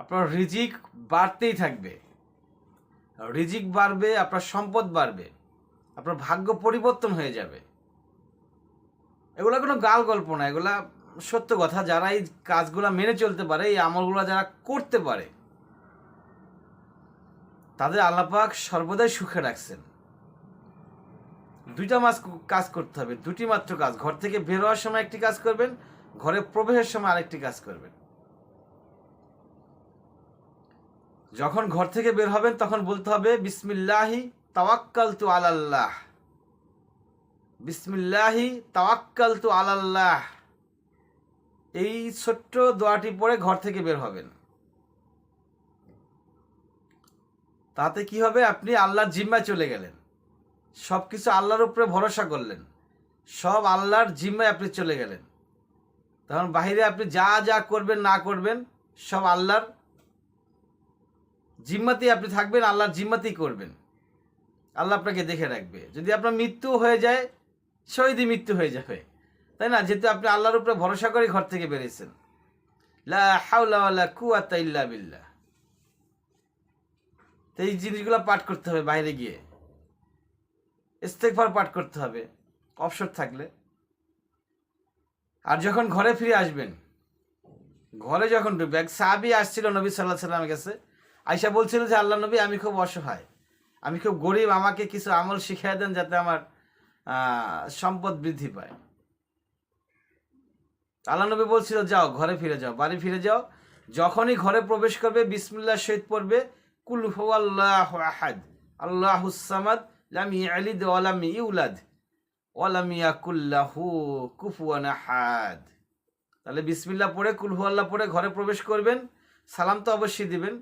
আপনার রিজিক বাড়তেই থাকবে। রিজিক বাড়বে, আপনার সম্পদ বাড়বে, আপনার ভাগ্য পরিবর্তন হয়ে যাবে। এগুলো কোনো গাল গল্প না, এগুলা সত্য কথা। যারা এই কাজগুলা মেনে চলতে পারে, এই আমলগুলো যারা করতে পারে, তাদের আল্লাপাক সর্বদাই সুখে রাখছেন। দুইটা মাস কাজ করতে হবে, দুটি মাত্র কাজ। ঘর থেকে বের হওয়ার সময় একটি কাজ করবেন, ঘরে প্রবেশের সময় আরেকটি কাজ করবেন। যখন ঘর থেকে বের হবেন, তখন বলতে হবে, বিসমিল্লাহি তাওয়াক্কাল তু আলাল্লাহ। বিসমিল্লাহি তাওয়াক্কাল তু আলাল্লাহ। এই ছোট্ট দোয়াটি পরে ঘর থেকে বের হবেন। তাতে কি হবে? আপনি আল্লাহর জিম্মায় চলে গেলেন। সব কিছু আল্লাহর উপরে ভরসা করলেন। সব আল্লাহর জিম্মায় আপনি চলে গেলেন। তখন বাহিরে আপনি যা যা করবেন, না করবেন, সব আল্লাহর জিম্মাতেই আপনি থাকবেন আল্লাহর জিম্মাতেই করবেন। আল্লাহ আপনাকে দেখে রাখবে। যদি আপনার মৃত্যু হয়ে যায়, শহীদই মৃত্যু হয়ে যাবে। তাই না? যেহেতু আপনি আল্লাহর উপরে ভরসা করে ঘর থেকে বেরিয়েছেন। লা এই জিনিসগুলো পাঠ করতে হবে বাইরে গিয়ে। ইস্তেকবার পাঠ করতে হবে। অবসর থাকলে। আর যখন ঘরে ফিরে আসবেন, ঘরে যখন ঢুকবে, এক সাহাবি আসছিল নবী সাল্লাহ সাল্লামের কাছে। আয়সা বলছিল যে, আল্লাহ নবী, আমি খুব অসহায়। আমি খুব গরিব, আমাকে কিছু আমল শিখিয়ে দেন যাতে আমার সম্পদ বৃদ্ধি পায়। আল্লাহ নবী বলছিল, যাও, ঘরে ফিরে যাও, বাড়ি ফিরে যাও। যখনই ঘরে প্রবেশ করবে বিসমিল্লাহ শহীদ পড়বে আল্লাহ ইউলাদ আহাদ। তাহলে বিসমিল্লাহ পড়ে কুলহু আল্লাহ পড়ে, ঘরে প্রবেশ করবেন। সালাম তো অবশ্যই দিবেন।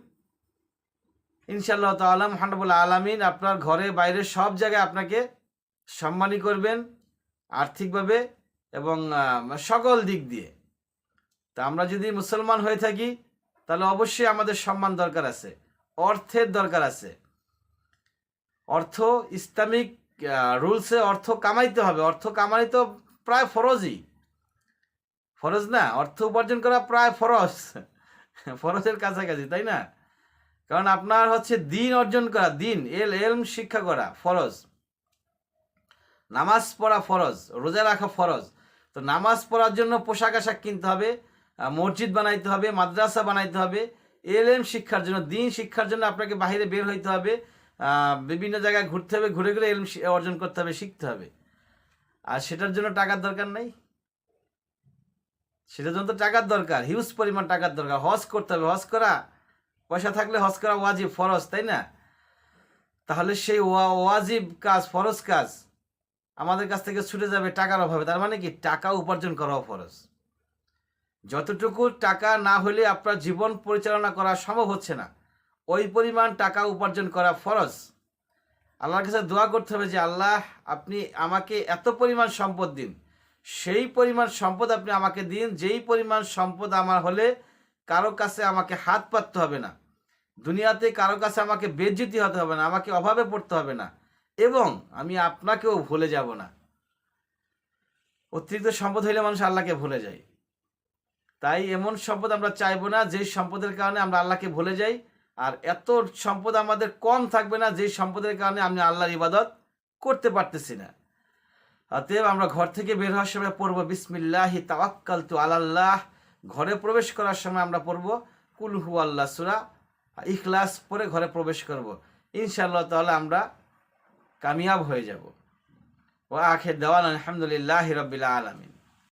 ইনশাআল্লাহ তাআলা মহানবুল আলামিন আপনার ঘরে, বাইরে সব জায়গায় আপনাকে সম্মানী করবেন আর্থিকভাবে এবং সকল দিক দিয়ে। তা আমরা যদি মুসলমান হয়ে থাকি, তাহলে অবশ্যই আমাদের সম্মান দরকার আছে, অর্থের দরকার আছে। অর্থ ইসলামিক রুলসে অর্থ কামাইতে হবে। অর্থ কামাই তো প্রায় ফরজই। ফরজ না, অর্থ উপার্জন করা প্রায় ফরজ। ফরজের কাছাকাছি, তাই না? কারণ আপনার হচ্ছে দিন অর্জন করা, দিন, এল, এলম শিক্ষা করা, ফরজ। নামাজ পড়া ফরজ, রোজা রাখা ফরজ। তো নামাজ পড়ার জন্য পোশাক আশাক কিনতে হবে মসজিদ বানাইতে হবে, মাদ্রাসা বানাইতে হবে। এলএম শিক্ষার জন্য, দিন শিক্ষার জন্য আপনাকে বাইরে বের হইতে হবে বিভিন্ন জায়গায় ঘুরতে হবে, ঘুরে ঘুরে এলম অর্জন করতে হবে, শিখতে হবে। আর সেটার জন্য টাকার দরকার নেই। সেটার জন্য তো টাকার দরকার, হিউজ পরিমাণ টাকার দরকার। হজ করতে হবে, হজ করা পয়সা থাকলে হজ করা ওয়াজিব, ফরজ, তাই না? তাহলে সেই ওয়া- ওয়াজিব কাজ, ফরজ কাজ আমাদের কাছ থেকে ছুটে যাবে টাকার অভাবে। তার মানে কি? টাকা উপার্জন করাও ফরজ। যতটুকু টাকা না হলে আপনার জীবন পরিচালনা করা সম্ভব হচ্ছে না। ওই পরিমাণ টাকা উপার্জন করা ফরজ। আল্লাহর কাছে দোয়া করতে হবে যে, আল্লাহ, আপনি আমাকে এত পরিমাণ সম্পদ দিন। সেই পরিমাণ সম্পদ আপনি আমাকে দিন। যেই পরিমাণ সম্পদ আমার হলে কারও কাছে আমাকে হাত পাততে হবে না। দুনিয়াতে কারও কাছে আমাকে বেজ্জিতি হতে হবে না, আমাকে অভাবে পড়তে হবে না এবং আমি আপনাকেও ভুলে যাব না। অতিরিক্ত সম্পদ হইলে মানুষ আল্লাহকে ভুলে যায়। তাই এমন সম্পদ আমরা চাইব না যেই সম্পদের কারণে আমরা আল্লাহকে ভুলে যাই। আর এত সম্পদ আমাদের কম থাকবে না যেই সম্পদের কারণে আমি আল্লাহর ইবাদত করতে পারতেছি না। অতএব আমরা ঘর থেকে বের হওয়ার সময় পড়ব, বিসমিল্লাহি তাওয়াক্কাল তু আলাল্লাহ। ঘরে প্রবেশ করার সময় আমরা পড়ব কুলহু আল্লাহ সুরা, ইখলাস পরে ঘরে প্রবেশ করব। ইনশাআল্লাহ তাহলে আমরা কামিয়াব হয়ে যাব। ও আখের দেওয়ান আলহামদুলিল্লাহ হিরবিল্লা আলমিন।